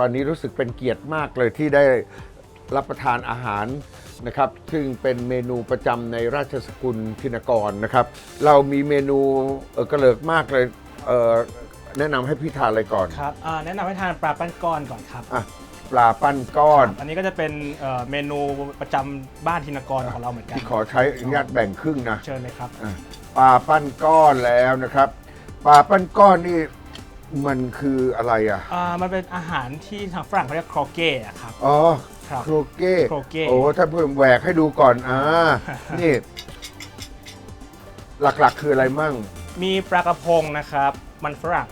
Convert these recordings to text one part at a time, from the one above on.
ตอนนี้รู้สึกเป็นเกียรติมากเลยที่ได้รับประทานอาหารนะครับ ซึ่งเป็นเมนูประจำในราชสกุลธินกรนะครับ เรามีเมนูเออกระเลิกมากเลยเอ่อแนะนำให้พี่ทานอะไรก่อนครับอ่าแนะนำให้ทานปลาปั้นก้อนก่อนครับอะปลาปั้นก้อนครับอันนี้ก็จะเป็นเอ่อเมนูประจำบ้านธินกรของเราเหมือนกันที่ขอใช้อนุญาตแบ่งครึ่งนะเชิญเลยครับ อะปลาปั้นก้อนแล้วนะครับ ปลาปั้นก้อนนี่ มันคืออะไรอะ อ่ามันเป็นอาหารที่ทางฝรั่งเขาเรียกครอเก้อะครับ อ๋อครับ โครเก้โครเก้ โอ้ถ้าเพิ่มแหวกให้ดูก่อนอ่านี่ หลักๆ คืออะไรมั่งมีปลากระพงนะครับ มันฝรั่ง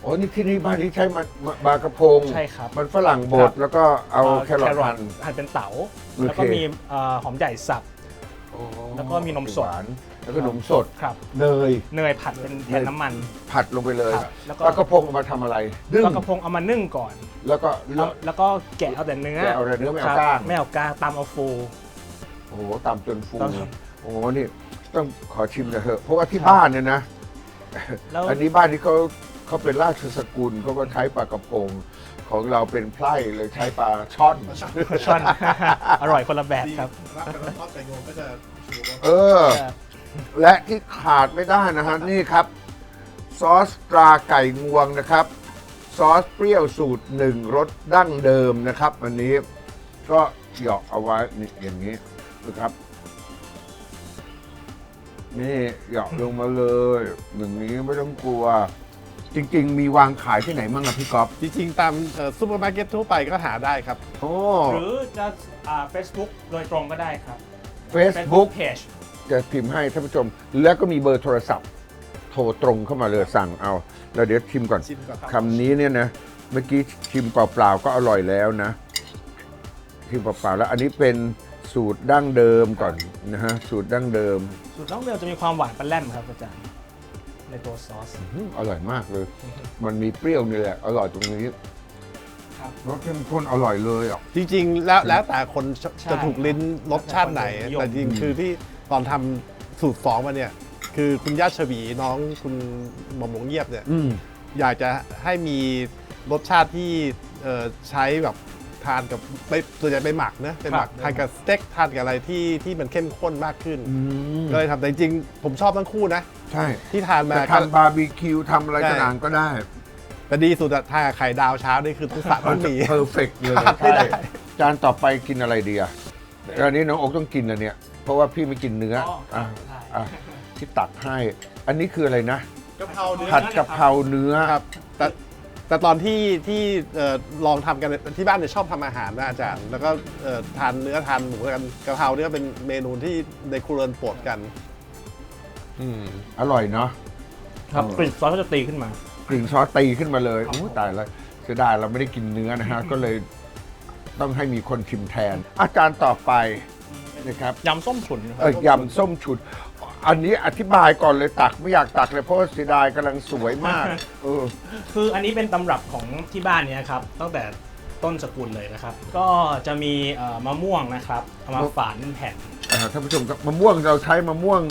โอ้นี่ที่นี่บ้านที่ใช้มันมันบากระพงใช่ครับมันฝรั่งบดครับ แล้วก็เอาอ่แครอทหั่น หั่นเป็นเต๋า โอเค แล้วก็มีเอ่อหอมใหญ่สับ แล้วก็มีนมสด หวาน แล้วก็นมสดครับ เนยเนยผัดเป็นแทนน้ำมัน ผัดลงไปเลยครับแล้วก็ปลากระพงเอามาทำอะไรนึ่งปลากระพงเอามานึ่งก่อนแล้วก็แล้วแล้วก็แกะเอาแต่เนื้อแกะเอาแต่เนื้อไม่เอาครับกล้างไม่เอากล้างตามเอาฟู โอ้โหตำจนฟูตำโอ้โหนี่ต้องขอชิมหนะเถอะเพราะว่าที่บ้านเนี่ยนะ แล้ว อันนี้บ้านที่เขาเขาเป็นราชสกุลเขาก็ใช้ปลากระพงของเราเป็นไพร่เลยใช้ปลาช่อน ช่อน อร่อยคนละแบบดีครับ รับไปแล้วทอดไก่งวงก็จะชูรสเออ และที่ขาดไม่ได้นะฮะนี่ครับ ซอสตราไก่งวงนะครับ ซอสเปรี้ยวสูตรหนึ่งรสดั้งเดิมนะครับอันนี้ก็เหยาะเอาไว้นี่อย่างนี้นะครับ นี่เหยาะลงมาเลยอย่างนี้ไม่ต้องกลัว จริง ๆ มีวางขายที่ไหนมั่งอะพี่ก๊อฟจริงๆ ตามเอ่อซูเปอร์มาร์เก็ตทั่วไปก็หาได้ครับ โอ้ หรือจะอ่า Facebook โดยตรงก็ได้ครับเฟซบุ๊ก Page จะพิมพ์ให้ท่านผู้ชม แล้วก็มีเบอร์โทรศัพท์ โทรตรงเข้ามาเลยสั่งเอา แล้วเดี๋ยวชิมก่อนชิมก่อนคำนี้เนี่ยนะ เมื่อกี้ชิมเปล่าๆ ก็อร่อยแล้วนะ ชิมเปล่าๆแล้ว อันนี้เป็นสูตรดั้งเดิมก่อนนะฮะสูตรดั้งเดิมสูตรน้องเบลจะมีความหวานปลาแล่มครับอาจารย์ในตัวซอสอื้ออร่อยมากเลย มันมีเปรี้ยวนี่แหละอร่อยตรงนี้ครับ รสเข้มข้นอร่อยเลยอะ จริงๆ แล้วแล้วแต่คนจะใช่จะถูกลิ้นรสชาติไหนแล้วแต่คนนิยมแต่จริงๆคือที่ ตอนทำสูตรสองมาเนี่ย คือคุณย่าชวีน้องคุณหม่อมหลวงเงียบเนี่ย อืมอยากจะให้มีรสชาติที่เอ่อใช้แบบทานกับไปส่วนใหญ่ไปหมักนะไปหมักครับทานกับสเต็กทานกับอะไรที่ที่มันเข้มข้นมากขึ้น อืมก็เลยทำแต่จริงๆผมชอบทั้งคู่นะ ใช่ที่ทานมาจะทำบาร์บีคิวทำอะไรใช่ ต่างๆก็ได้แต่ดีสุดอะทานกับไข่ดาวเช้านี่คือทุกสะต้องมีเพอร์เฟกเลยขาดไม่ได้ ใช่จานต่อไปกินอะไรดีอะอันนี้น้องอกต้องกินนะเนี่ย เพราะว่าพี่ไม่กินเนื้ออ๋ออ่อะได้อะที่ตักให้ อันนี้คืออะไรนะ กะเพราเนื้อผัดกะเพราเนื้อ ครับแต่แต่ตอนที่ที่เอ่อลองทำกันที่บ้านเนี่ยชอบทำอาหารนะอาจารย์ แล้วก็เอ่อทานเนื้อทานหมูกันกะเพราเนี่ยเป็นเมนูที่ในครัวเรือนโปรดกัน อืมอร่อยเนาะ ครับกลิ่นซอสก็จะตีขึ้นมา กลิ่นซอสตีขึ้นมาเลยครับอู้ตายแล้วเสียดายเราไม่ได้กินเนื้อนะฮะ ก็เลยต้องให้มีคนชิมแทน อาจารย์ต่อไป นะครับยำส้มฉุนครัเออยำส้มฉุน อันนี้อธิบายก่อนเลยตักไม่อยากตักเลยเพราะว่าเสียดายกำลังสวยมากเออ คืออันนี้เป็นตำรับของที่บ้านเนี้ครับตั้งแต่ต้นสกุลเลยนะครับ ก็จะมีเอ่อมะม่วงนะครับเอามาฝานเป็นแผ่นอ่าท่านผู้ชมครับมะม่วงเราใช้มะม่วง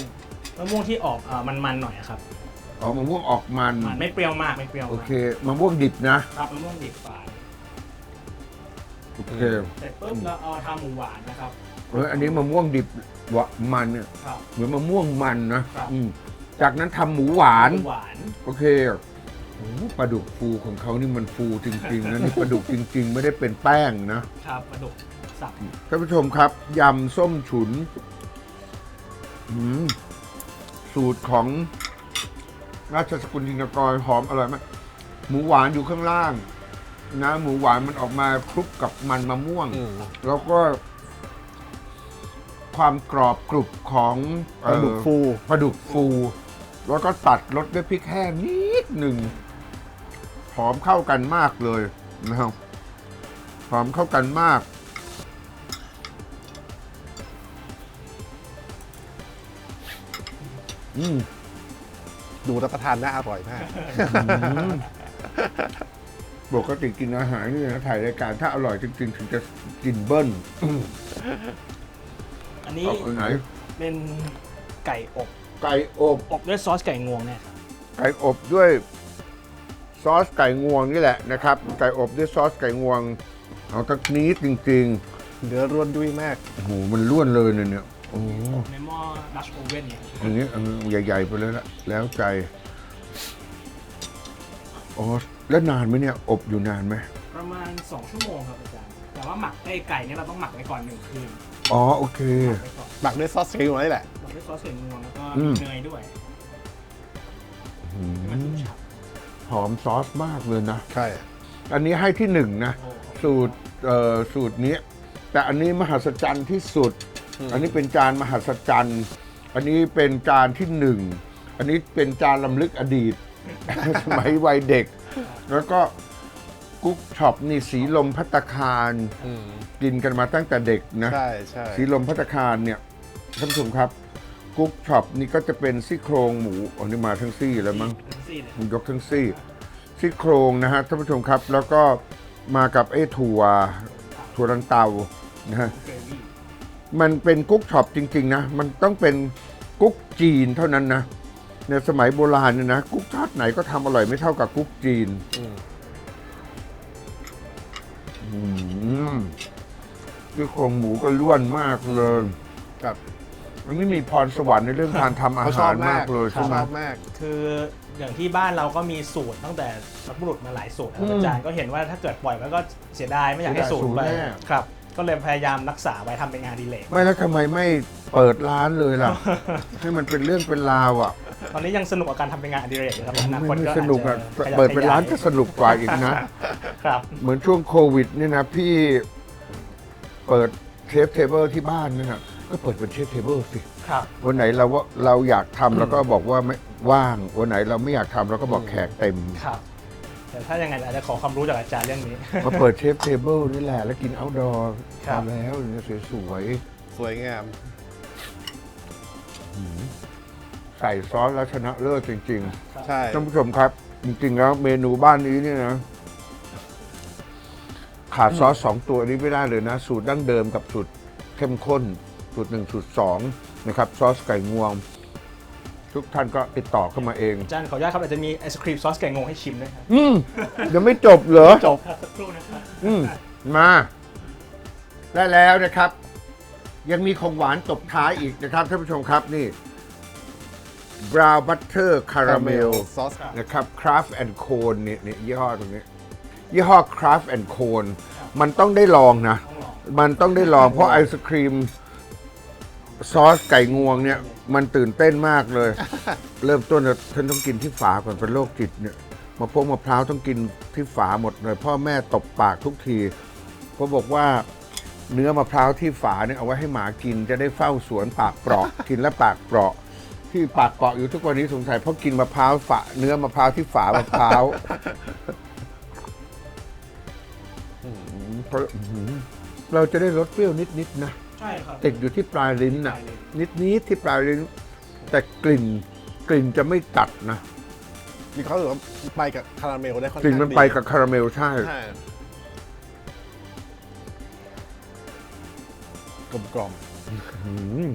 มะม่วงที่ออกเอ่อมันๆหน่อยครับอ๋อมะม่วงออกมัน มันไม่เปรี้ยวมากไม่เปรี้ยวโอมากเคมะม่วงดิบนะ ครับมะม่วงดิบฝาน โอเคเสร็จปุ๊บเราเอาทำหมูหวานนะครับเอออันนี้มะม่วงดิบหวะมันเนี่ยครับ เหมือนมะม่วงมันนะครับ อืมจากนั้นทำหมูหวาน หมูหวาน โอเคโอ้โหปลาดุกฟูของเขานี่มันฟูจริงๆนะนี่ปลาดุกจริง ๆ ไม่ได้เป็นแป้งนะ ครับปลาดุกสับท่านผู้ชมครับ ยำส้มฉุนอืมสูตรของราชสกุลทินกรหอมอร่อยมากหมูหวานอยู่ข้างล่าง นะหมูหวานมันออกมาคลุกกับมันมะม่วง อืม แล้วก็ ความกรอบกรุบของปลาดุกเอ่อฟู ปลาดุกฟู แล้วก็ตัดรสด้วยพริกแห้งนิดหนึ่งหอมเข้ากันมากเลยนะครับหอมเข้ากันมาก อืม ดูรับประทานน่าอร่อยมาก ปกติกินอาหารนี่นะถ่ายรายการถ้าอร่อยจริงๆถึงจะกินเบิ้ลอันนี้เอาอันไหนเป็นไก่อบ ไก่อบ อบด้วยซอสไก่งวงเนี่ยครับไก่อบด้วยซอสไก่งวงนี่แหละนะครับ ไก่อบด้วยซอสไก่งวง เอาตะนี้จริงเนื้อร่วนดุ้ยมาก ๆโอ้โหมันล้วนเลยเนี่ยเนี่ยโอ้โหในหม้อดัชโอเว่นเนี่ยอย่างนี้อันใหญ่ ๆ ไปเลยละแล้วใจ อ๋อ แล้วนานไหมเนี่ย อบอยู่นานไหมประมาณ 2 ชั่วโมงครับอาจารย์ แต่ว่าหมักไอ้ไก่เนี่ยเราต้องหมักไว้ก่อนหนึ่งคืนอ๋อ โอเค หมักไว้ก่อนหมักด้วยซอสซีอิ๊วนี่แหละ หมักด้วยซอสเสริมงวงแล้วก็อืมเนยด้วยอืให้มันชุ่มมฉ่หอมซอสมากเลยนะ ใช่ อันนี้ให้ที่หนึ่งนะำโอ้สูตรเอ่อสูตรนี้ แต่อันนี้มหัศจรรย์ที่สุดอันนี้เป็นจานมหัศจรรย์ อันนี้เป็นจานที่หนึ่ง อันนี้เป็นจานลำลึกอดีต สมัยวัยเด็ก แล้วก็กุ๊กช็อปนี่สีลมพัตตาคารอืมกินกันมาตั้งแต่เด็กนะ ใช่ใช่สีลมพัตตาคารเนี่ยท่านผู้ชมครับกุ๊กช็อปนี่ก็จะเป็นซี่โครงหมูอันนี้มาทั้งซี่แล้วมั้ง ทั้งซี่เลยมันยกทั้งซี่ซี่โครงนะฮะท่านผู้ชมครับ แล้วก็มากับไอ้ถั่วถั่วลันเตานะฮะเกรวี่มันเป็นกุ๊กช็อปจริง ๆ นะ มันต้องเป็นกุ๊กจีนเท่านั้นนะ ในสมัยโบราณเนี่ยนะกุ๊กชาติไหนก็ทำอร่อยไม่เท่ากับกุ๊กจีนอืมอืมซี่โครงหมูก็ล้วนมากเลยครับอันนี้มีพรสวรรค์ในเรื่องการทำอาเขาชอหาบรมามากกเลยเขาใช่ไหชมอบมาก คืออย่างที่บ้านเราก็มีสูตรตั้งแต่บรรพบุรุษมาหลายสูตรครับอืมอาจารย์ก็เห็นว่าถ้าเกิดปล่อยไว้ก็เสียดายไม่อยากให้เสียดายสูตรไปสูตรแน่ ครับ ก็เลยพยายามรักษาไว้ทำเป็นงานอดีเลก ไม่แล้วทำไมไม่เปิดร้านเลยล่ะ ให้มันเป็นเรื่องเป็นราวอะ ตอนนี้ยังสนุกกับการทำเป็นงานอดิเรกอยู่ครับอนาไม่คตไม่ก็สนุกอะอาจจะขยับเปิดเป็นร้านขยยจะสนุกกว่าอีกนะ ครับ เหมือนช่วงโควิดเนี่ยนะพี่เปิดเชฟเทเบิลที่บ้านนั่นนะก็เปิดเป็นเชฟเทเบิลสิ ครับ วันไหนเราว่าเราอยากทำเราก็บอกว่าไม่ว่าง วันไหนเราไม่อยากทำเราก็บอกแขกเต็ม ครับ แต่ถ้ายังไงอาจจะขอความรู้จากอาจารย์เรื่องนี้ มาเปิดเชฟเทเบิลนี่แหละ แล้วกินเอาดอร์ครับ ทำแล้วเนี่ยสวยสวยงาม ๆ ใส่ซอสแล้วชนะเลิศจริงๆใช่ท่านผู้ชมครับ จริงๆแล้วเมนูบ้านนี้เนี่ยนะ ขาดซอสสองตัวนี้ไม่ได้เลยนะ สูตรดั้งเดิมกับสูตรเข้มข้น สูตรหนึ่งสูตรสองนะครับ ซอสไก่งวง ทุกท่านก็ติดต่อเข้ามาเอง อาจารย์ขออนุญาตครับอาจจะมีไอศครีมซอสไก่งวงให้ชิมด้วยครับอืมยังไม่จบเหรอ จบสักครู่นะครับอืมมาได้แล้วนะครับ ยังมีของหวานตบท้ายอีกนะครับท่านผู้ชมครับนี่ brown butter caramel ซอสนะครับ Craft and Cone เนี่ยเนี่ยยี่ห้อตรงนี้ ยี่ห้อ Craft and Cone มันต้องได้ลองนะต้องลองมันต้องได้ลอง เพราะไอศครีม ซอสไก่งวงเนี่ย มันตื่นเต้นมากเลย เริ่มต้นเนี่ยท่านต้องกินที่ฝาก่อนเป็นโรคจิตเนี่ยมะพร้าวมะพร้าวต้องกินที่ฝาหมดเลยพ่อแม่ตบปากทุกทีเพราะบอกว่าเนื้อมะพร้าวที่ฝาเนี่ยเอาไว้ให้หมากินจะได้เฝ้าสวนปากเปราะ กินแล้วปากเปราะ ที่ปากเปราะอยู่ทุกวันนี้สงสัยเพราะกินมะพร้าวฝาเนื้อมะพร้าวที่ฝามะพร้าวอืมเพราะอื้อหือเราจะได้รสเปรี้ยวนิดๆนะใช่ครับติดอยู่ที่ปลายลิ้นน่ะปลายลิ้นิดนิดๆที่ปลายลิ้น แต่กลิ่น กลิ่นจะไม่ตัดนะมีเขาถือว่าไปกับคาราเมลได้ค่อนกลิ่นข้างมันดีไปกับคาราเมลใช่ ใช่กลมกล่อม อืม